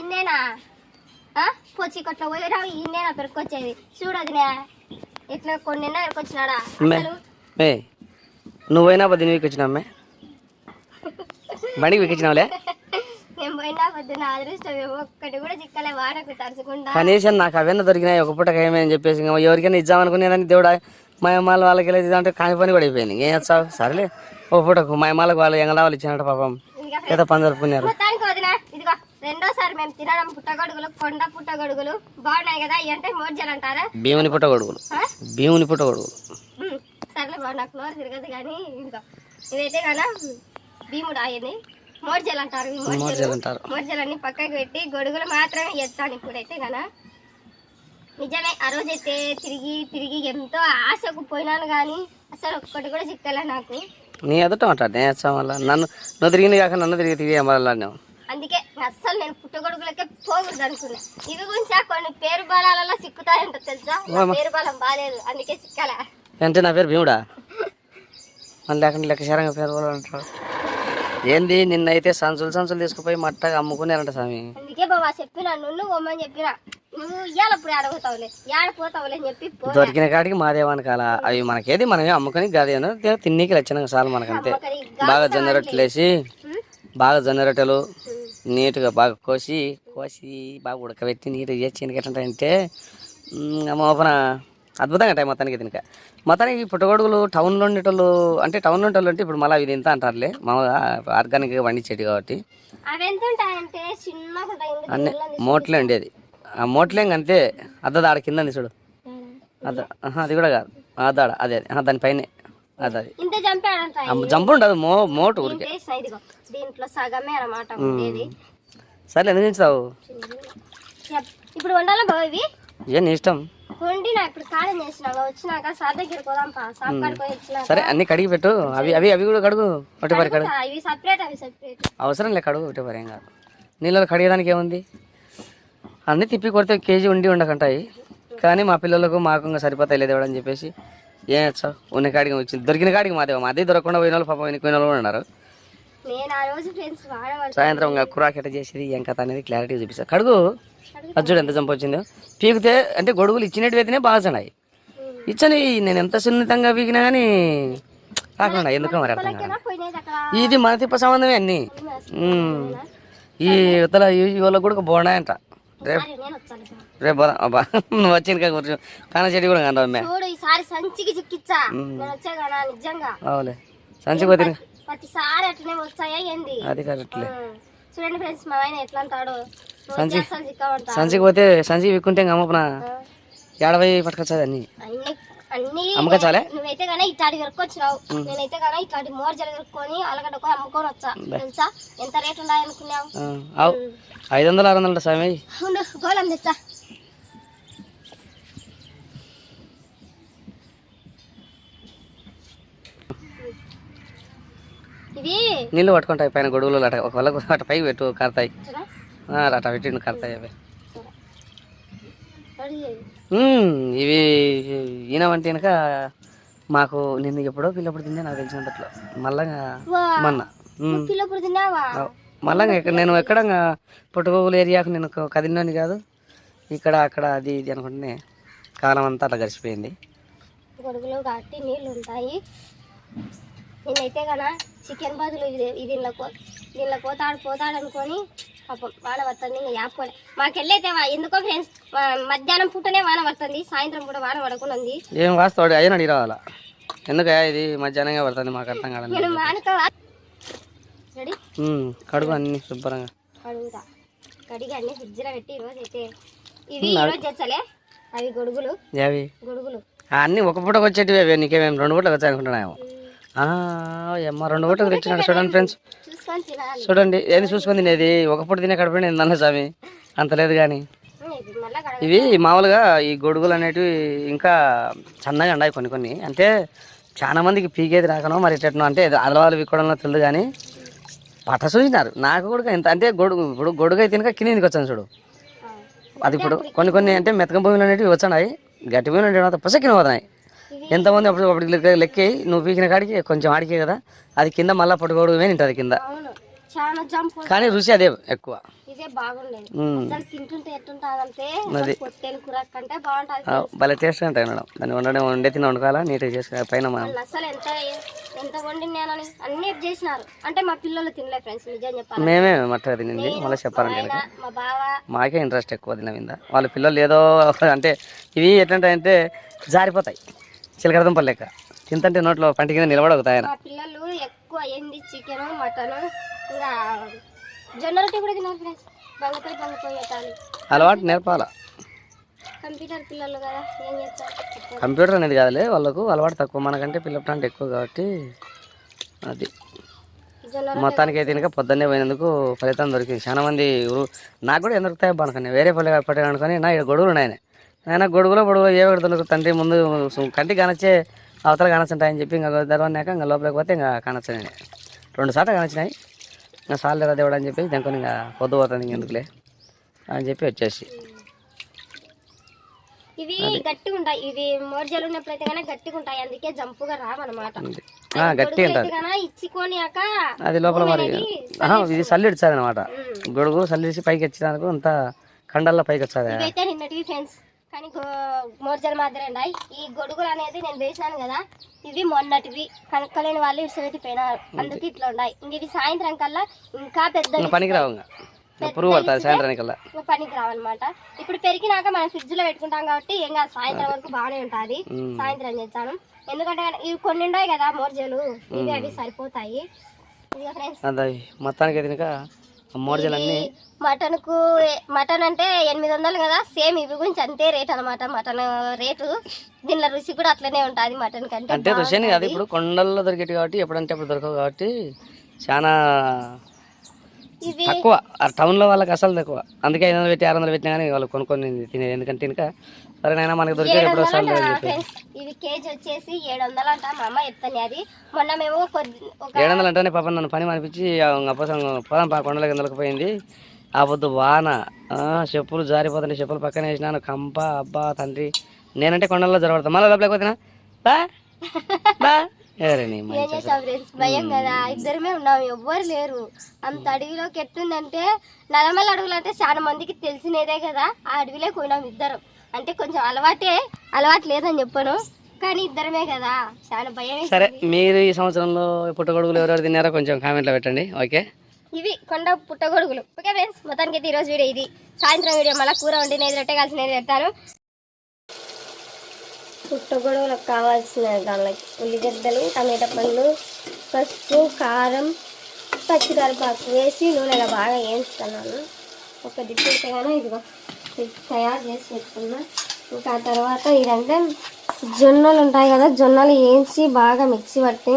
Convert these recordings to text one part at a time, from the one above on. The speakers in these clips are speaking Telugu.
ఇన్నేనా? ఆ? పొచ్చి కొట్ల పోయిరా ఇన్నేనా పెరుకొచ్చేది చూడదునే ఎట్లా కొన్ని మే నువ్వైనా పద్దెనిమిది వీక్ అమ్మే? బండికి వీకిచ్చినావులే? నేను పోయినా పొద్దున అదృష్టం ఏమో ఒక్కటి కూడా చిక్కలే వాడకు తరుచుకుంటా. కనీసం నాకు అవన్నీ దొరికినాయి ఒక పూట ఏమని చెప్పేసి ఇంకా ఎవరికైనా ఇద్దామనుకునేదాన్ని దేవుడా మా అమ్మాల వాళ్ళకి వెళ్ళేది ఇదంటే కాని పని కూడా అయిపోయింది. ఏం చేస్తావు? సరేలే ఒక పూటకు మా అమ్మాలకు వాళ్ళు ఎంగళ వాళ్ళు ఇచ్చినట్టు పాపం ఏదో పని జరుపుకున్నారు. రెండోసారి మేము తినడం పుట్టగొడుగులు కొండ పుట్టగొడుగులు బాగున్నాయి కదా అంటే మోర్జలు అంటారా? భీముని పుట్ట గొడుగులు ఆ? భీముని పుట్ట గొడుగులు ఉమ్, సర్లే బాబు నాకు నోరు తిరగదు కానీ ఇదిగో ఇవైతే కదా భీముడు ఆయన్ని మోర్జలు అంటారు మోర్జలు. మోర్జలన్నీ పక్కకి పెట్టి గొడుగులు మాత్రమే ఎత్తాను ఇప్పుడైతే కదా. నిజమే ఆ రోజైతే తిరిగి తిరిగి ఎంతో ఆశకు పోయినాను కానీ అసలు ఒక్కటి కూడా చిక్కలే నాకు. నీ ఎదుట మాట్లాడు వల్ల. నన్ను నువ్వు తిరిగింది కాక నన్ను తిరిగి తిరిగి మళ్ళీ అందుకే అస్సలు నేను పుట్టగొడుగులకే పోకూడదు అనుకున్నా. ఇవి గురించి కొన్ని పేరు బలాలలో సిక్కుతాయంట తెలుసా? పేరు బలం బాలేదు అందుకే చిక్కలే. అంటే నా పేరు భీముడా? మళ్ళీ లేకుండా లెక్కశారంగా పేరు వాళ్ళు అంటారు. ఏంది నిన్నైతే సంచులు సంచులు తీసుకుపోయి మట్టగా అమ్ముకున్నారంట స్వామి. అందుకే బాబా చెప్పిన నువ్వు పోమని చెప్పిన నువ్వు ఇయ్యాల ఇప్పుడు ఆడపోతావులే ఆడపోతావులే అని చెప్పి దొరికిన కాడికి మాదేవాని కాల అవి మనకేది మనమే అమ్ముకొని గదేను తిన్నీకి వచ్చిన చాలు మనకంతే. బాగా జొన్న రొట్టెలు వేసి బాగా జొన్న రొట్టెలు నీట్గా బాగా కోసి కోసి బాగా ఉడకబెట్టి నీట్గా చేసి ఎట్లంటే అమ్మ ఓపెన అద్భుతంగా ఉంటాయి మొత్తానికి తినక మొత్తానికి పుట్టగొడుగులు టౌన్లో ఉండేటోళ్ళు అంటే టౌన్లో ఉండేటోళ్ళు అంటే ఇప్పుడు మళ్ళీ ఇది ఇంత అంటారులే. మామూలుగా ఆర్గానిక్గా పండించేటి కాబట్టి. ఎంత అన్నీ మోట్లే ఉండేది. ఆ మోట్లే అంతే. అద్దది ఆడ కింద చూడు. అద్ద అది కూడా కాదు. అదాడ అదే దానిపైనే అది అది జంపు ఉండదు మో మోటు ఊరికే. దీంట్లో సగమే అన్నమాట ఉండేది. సరే ఎందుకు చెప్- ఇప్పుడు వండాలా బాబు ఇవి? ఏ నీ ఇష్టం? ఇప్పుడు కారం వచ్చినాక సార్ పోదాం కడుకొని సరే అన్ని కడిగి పెట్టు. అవి అవి అవి కూడా కడుగు. ఒకటి పరి కడుగు. సపరేట్ అవి సపరేట్ అవసరం లే కడుగు ఒకటి పరి ఏం కాదు. నీళ్ళలో కడిగేదానికి ఏముంది? అన్నీ తిప్పి కొడితే కేజీ ఉండి ఉండకంటాయి. కానీ మా పిల్లలకు మాకు ఇంకా సరిపోతాయి లేదు అని చెప్పేసి ఏం వచ్చావు ఉన్న కాడికి వచ్చింది. దొరికిన కాడికి మాదేవా మాదే దొరకకుండా పోయిన వాళ్ళు పాపం ఎన్ని పోయిన వాళ్ళు కూడా ఉన్నారు. సాయంత్రం కురాకెట చేసేది ఏం కథ అనేది క్లారిటీ చూపిస్తా. కడుగు. అది చూడు ఎంత జంప్ వచ్చిందో పీకితే అంటే గొడుగులు ఇచ్చినట్టు అయితేనే బాగా చన్నాయి ఇచ్చని నేను ఎంత సున్నితంగా పీకినా కానీ రాకుండా ఎందుకో మరి అర్థం కాదు. ఇది మన తిప్ప సంబంధమే అన్ని. ఈ ఇవతల ఈ వాళ్ళకి కూడా బాగున్నాయంట రేపు రేపు పోదాం. అబ్బా నువ్వు వచ్చిన కూర్చో. కాన చెట్టు కూడా కంటావు మే. చూడు ఈసారి సంచికి చిక్కిచ్చా నేను నిజంగా. అవులే సంచి పోతే ప్రతిసారి అట్లనే వస్తాయా ఏంది? అది కరెక్ట్లే. చూడండి ఫ్రెండ్స్ మా ఆయన ఎట్లా అంటాడు. చిక్కమంటా సంచికి పోతే సంచి విక్కుంటే ఇంకా అమ్మపన ఏడవై పట్టుకొచ్చాది అన్ని. అన్ని అమ్మకచ్చాలే నువ్వైతే కానీ ఇట్లాంటి వరకు వచ్చినావు. నేనైతే కానీ ఇట్లాంటి మోర్జలు వరుకొని అలగడ్డకొని అమ్ముకొని వచ్చా. తెలుసా? ఎంత రేట్ ఉన్నాయి అనుకున్నావు? ఆ, అవు. ఐదు వందలు ఆరు వందలు స్వామి. గోళం తెచ్చా. నీళ్ళు పట్టుకుంటాయి పైన గొడుగులు అట ఒకవేళ అట పైకి పెట్టు కడతాయి. అట పెట్టిండు కడతాయి అవి. ఇవి ఈయనవంటే కనుక మాకు నిన్న ఎప్పుడో పిల్లప్పుడు తిందే నాకు తెలిసినంతట్లో. మళ్ళా మొన్న. మళ్ళా ఇక్కడ నేను ఎక్కడ పుట్టుకోగులు ఏరియాకు నేను కదిలినోని కాదు. ఇక్కడ అక్కడ అది ఇది అనుకుంటే కాలం అంతా అట్లా గడిచిపోయింది. గొడుగులో కట్టి నీళ్ళు ఉంటాయి. నేనైతే కన చికెన్ బదులు ఇది దీనిలో దీనిలో పోతాడు పోతాడు అనుకొని పాపం వాన పడుతుంది ఇంకా యాపుకోలే మాకెళ్ళైతే వా- ఎందుకో ఫ్రెండ్స్ మధ్యాహ్నం పూటనే వాన పడుతుంది సాయంత్రం కూడా వాన పడకుండా ఉంది. ఏం వాస్తవాడు అయ్యని అడిగి రావాలా? ఎందుకయ్యా ఇది? మధ్యాహ్నంగా పడుతుంది మాకు అర్థం కాదని నేను వానక రెడీ? ఉమ్, కడుగు అన్ని శుభ్రంగా. అడుగుతా కడిగి అన్ని ఫ్రిడ్జ్లో పెట్టి ఈరోజు అయితే ఇవి ఈరోజు అవి గొడుగులు. అవి గొడుగులు. అన్నీ ఒక పూటకు వచ్చేటివి నీకేమేమి రెండు పూటలకు వచ్చాయి అనుకుంటున్నాము అమ్మ రెండు పూటకు తెచ్చినాడు. చూడండి ఫ్రెండ్స్. చూడండి ఏది చూసుకొని తినేది? ఒక పూట తినే కడుపు నేను అన్న స్వామి. అంత లేదు కానీ. ఇవి మామూలుగా ఈ గొడుగులు అనేటివి ఇంకా సన్నగా ఉన్నాయి కొన్ని కొన్ని. అంటే చాలా మందికి పీకేది రాకనో మరి ఎట్లనో అంటే అలవాలు విక్కడంలో తెలియదు కానీ పట చూసినారు నాకు కూడా ఎంత అంటే గొడుగు ఇప్పుడు గొడుగు అయితే కనుక కిందికి వచ్చాను చూడు. అది ఇప్పుడు కొన్ని కొన్ని అంటే మెతక భూములు అనేటివి వచ్చాయి. గట్టి భూములు అంటే పుసకిన పోతున్నాయి. ఎంతమంది అప్పుడు అప్పుడు లెక్క నువ్వు పీకిన కాడికి కొంచెం ఆడికే కదా. అది కింద మళ్ళీ పట్టుకోవడమే ఉంటుంది కింద. కానీ రుచి అదే ఎక్కువ. భలే టేస్ట్గా ఉంటాయి మేడం. దాన్ని వండడం వండే తిని వండుకోవాలా? నీట్గా చేసుకుని పైన మనం. అంటే మా పిల్లలు తినలే ఫ్రెండ్స్ నిజం చెప్పాలి మేమే మట్టగా తినింది మళ్ళీ బావ. మాకే ఇంట్రెస్ట్ ఎక్కువ తిన మీద. వాళ్ళ పిల్లలు ఏదో అంటే ఇవి ఎట్లంటాయంటే జారిపోతాయి. చిలకడ దుంపలు లెక్క తింతంటే నోట్లో పంట కింద నిలబడవుతాయి ఆయన మా పిల్లలు ఎక్కువ చికెన్ మటన్ ఇంకా జొన్న రొట్టె కూడా ఫ్రెండ్స్. అలవాటు నేర్పాల. కంప్యూటర్ పిల్లలు కదా ఏం చేస్తారు? చెప్పండి. కంప్యూటర్ అనేది కాదులే వాళ్ళకు అలవాటు తక్కువ. మనకంటే పిల్లలు అంటే ఎక్కువ కాబట్టి అది. జొన్న మొత్తానికి అయితే కనుక పొద్దున్నే పోయినందుకు ఫలితం దొరికింది. చాలా మంది ఊరు నాకు కూడా ఎందుకు దొరుకుతాయి అనుకుని. వేరే పల్లె పట్టాను అనుకుని నా ఇక్కడ గొడుగులు ఉన్నాయి ఆయన గొడుగులో గొడుగులో ఏ దొరుకుతుంది తండ్రి ముందు కంటికి కానొచ్చే అవతల కానొచ్చుంటాయని చెప్పి ఇంకా తెరవన్నాక ఇంకా లోపలికి పోతే ఇంకా కానొచ్చు నేను రెండు సార్లు కానొచ్చినాయి. ఇంకా సార్లు ఎలా దేవుడు అని చెప్పి దానికి ఇంకా పొద్దు పోతుంది ఇంక ఎందుకులే అని చెప్పి వచ్చేసి. ఇవి గట్టిగా ఉంటాయి. ఇవి మోర్జలు ఉన్నప్పుడైతే కన్నా గట్టిగా ఉంటాయి. అందుకే జంపుగా రావన్నమాట. కన్నా ఇచ్చికొనియాక అది లోపల మరి ఇది ఉమ్. గొడుగు సల్లిడిచి పైకి వచ్చినందుకు అంత కండల్లో పైకి వచ్చాది. నిన్నటివి ఫ్రెండ్స్ కానీ మోర్జలు మాత్రమే ఉన్నాయి. ఈ గొడుగులు అనేది నేను వేసినాను కదా ఇవి మొన్నటివి. కనుక్కలేని వాళ్ళు ఇసుపెట్టి పోయినారు. అందుకే ఇట్లా ఉన్నాయి. ఇంక ఇవి సాయంత్రం కల్లా ఇంకా పెద్ద పనికి రావు పురుగు పడుతుంది సాయంత్రానికల్లా పనికి రావన్నమాట. ఇప్పుడు పెరిగినాక మనం ఫ్రిడ్జ్లో పెట్టుకుంటాం కాబట్టి ఏం కాదు సాయంత్రం వరకు బాగానే ఉంటుంది. సాయంత్రం చేస్తాను. ఎందుకంటే ఇవి కొన్ని ఉన్నాయి కదా మోర్జలు ఇవి అవి సరిపోతాయి. మొత్తానికి అయితే ఇంకా మోర్జలన్నీ. మటన్కు మటన్ అంటే ఎనిమిది వందలు కదా సేమ్ ఇవి గురించి అంతే రేట్ అనమాట మటన్ రేటు దీనిలో రుచి కూడా అట్లనే ఉంటుంది మటన్ కంటే. అంటే రుచి అని కాదు ఇప్పుడు కొండల్లో దొరికేటి కాబట్టి ఎప్పుడంటే అప్పుడు దొరకవు కాబట్టి చాలా తక్కువ. టౌన్లో వాళ్ళకి అసలు తక్కువ. అందుకే ఐదు వందలు పెట్టి ఆరు వందలు పెట్టినా కానీ వాళ్ళు కొనుక్కొని తినేది. ఎందుకంటే ఇంకా సరే నాయనా మనకి దొరికేది ఎప్పుడు వస్తాను ఇవి కేజీ వచ్చేసి ఏడు వందలు అంట మా అమ్మ చెప్తాను అది. మొన్న మేము ఏడు వందలు అంటేనే పాపం నన్ను పని అనిపించి అప్పసం పోదాం పా కొండలకి ఎందుకు పోయింది. ఆ పొద్దు వాన ఆ, చెప్పులు జారిపోతుంటే చెప్పులు పక్కన వేసినాను. కంప అబ్బా తండ్రి. నేనంటే కొండల్లో జరగడతాను మళ్ళీ లోపలికి బా? బా? భయం కదా. ఇద్దరమే ఉన్నాం ఎవ్వరు లేరు. అంత అడవిలోకి ఎట్టుందంటే నలమల అడవులు అంటే చాలా మందికి తెలిసినదే కదా. ఆ అడవిలోకి పోయినాం ఇద్దరు. అంటే కొంచెం అలవాటే అలవాటు లేదని చెప్పను. కానీ ఇద్దరమే కదా. చాలా భయం. సరే మీరు ఈ సంవత్సరంలో పుట్టగొడుగులు ఎవరెవరు తిన్నారో కొంచెం కామెంట్లో పెట్టండి ఓకే? ఇవి కొండ పుట్టగొడుగులు. ఓకే ఫ్రెండ్స్ మొత్తానికి అయితే ఈరోజు వీడియో ఇది. సాయంత్రం వీడియో మళ్ళీ కూర వండి నేను రొట్టె కలిసి పెడతాను. పుట్టగొడుగులకు కావాల్సిన దానిలోకి ఉల్లిగడ్డలు టమాటా పండ్లు పసుపు కారం పచ్చికరిపాకు వేసి నూనెలో బాగా వేయించుకున్నాను. ఒక దిక్కు ఇదిగో. ఇది తయారు చేసి పెట్టుకున్నా ఇంకా ఆ తర్వాత ఇదంటే జొన్నలు ఉంటాయి కదా జొన్నలు వేయించి బాగా మిక్సీ పట్టి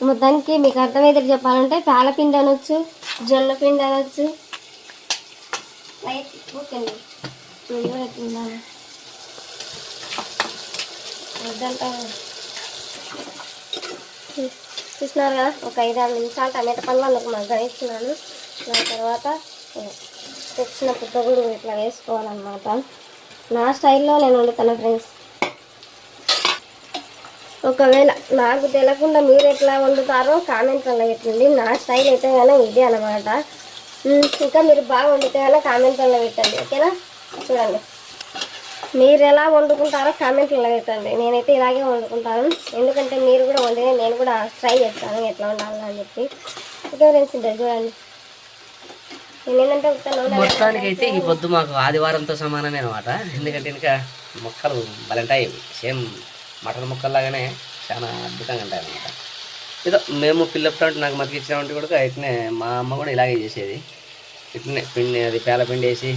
మొత్తానికి మీకు అర్థమైతే చెప్పాలంటే పాలపిండి అనొచ్చు జొన్న పిండి అనొచ్చు. ఓకే అండి. చూసినారు కదా ఒక ఐదు ఆరు నిమిషాలు టమాటా పండ్లు అందుకు మగ్గ వేస్తున్నాను. దాని తర్వాత వచ్చిన తెచ్చిన పుట్టగూడు ఇట్లా వేసుకోవాలన్నమాట. నా స్టైల్లో నేను వండుతాను ఫ్రెండ్స్. ఒకవేళ నాకు తెలియకుండా మీరు ఎట్లా వండుతారో కామెంట్లలో పెట్టండి నా స్టైల్ అయితే కానీ ఇదే అనమాట ఇంకా మీరు బాగా వండితే కానీ కామెంట్లలో పెట్టండి ఓకేనా? చూడండి. మీరు ఎలా వండుకుంటారో కామెంట్లలో పెట్టండి నేనైతే ఇలాగే వండుకుంటాను. ఎందుకంటే మీరు కూడా వండితే నేను కూడా ట్రై చేస్తాను ఎట్లా వండాలి అని చెప్పి. ఓకే ఫ్రెండ్స్ ఇద్దరు చూడండి నేను ఏంటంటే ఉత్తరం వండాలి. మొత్తానికి అయితే ఈ పొద్దు మాకు ఆదివారంతో సమానమే అనమాట ఎందుకంటే ఇంకా మొక్కలు బలంటాయి. సేమ్ మటన్ మొక్కల్లాగానే చాలా అద్భుతంగా ఉంటాయి అనమాట ఏదో మేము పిల్లప్పుడు అంటే నాకు మతికి ఇచ్చినటువంటి కూడా ఇట్నే మా అమ్మ కూడా ఇలాగే చేసేది. ఇట్లనే పిండి అది పేల పిండి వేసి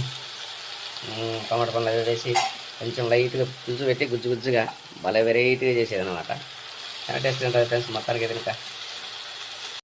టమాటా పండ్లు వేసి కొంచెం లైట్గా గుజ్జు పెట్టి గుజ్జు గుజ్జుగా భలే వెరైటీగా చేసేది అనమాట చాలా టేస్ట్ ఉంటుంది ఫ్రెండ్స్. మొత్తానికి అయితే ఇంకా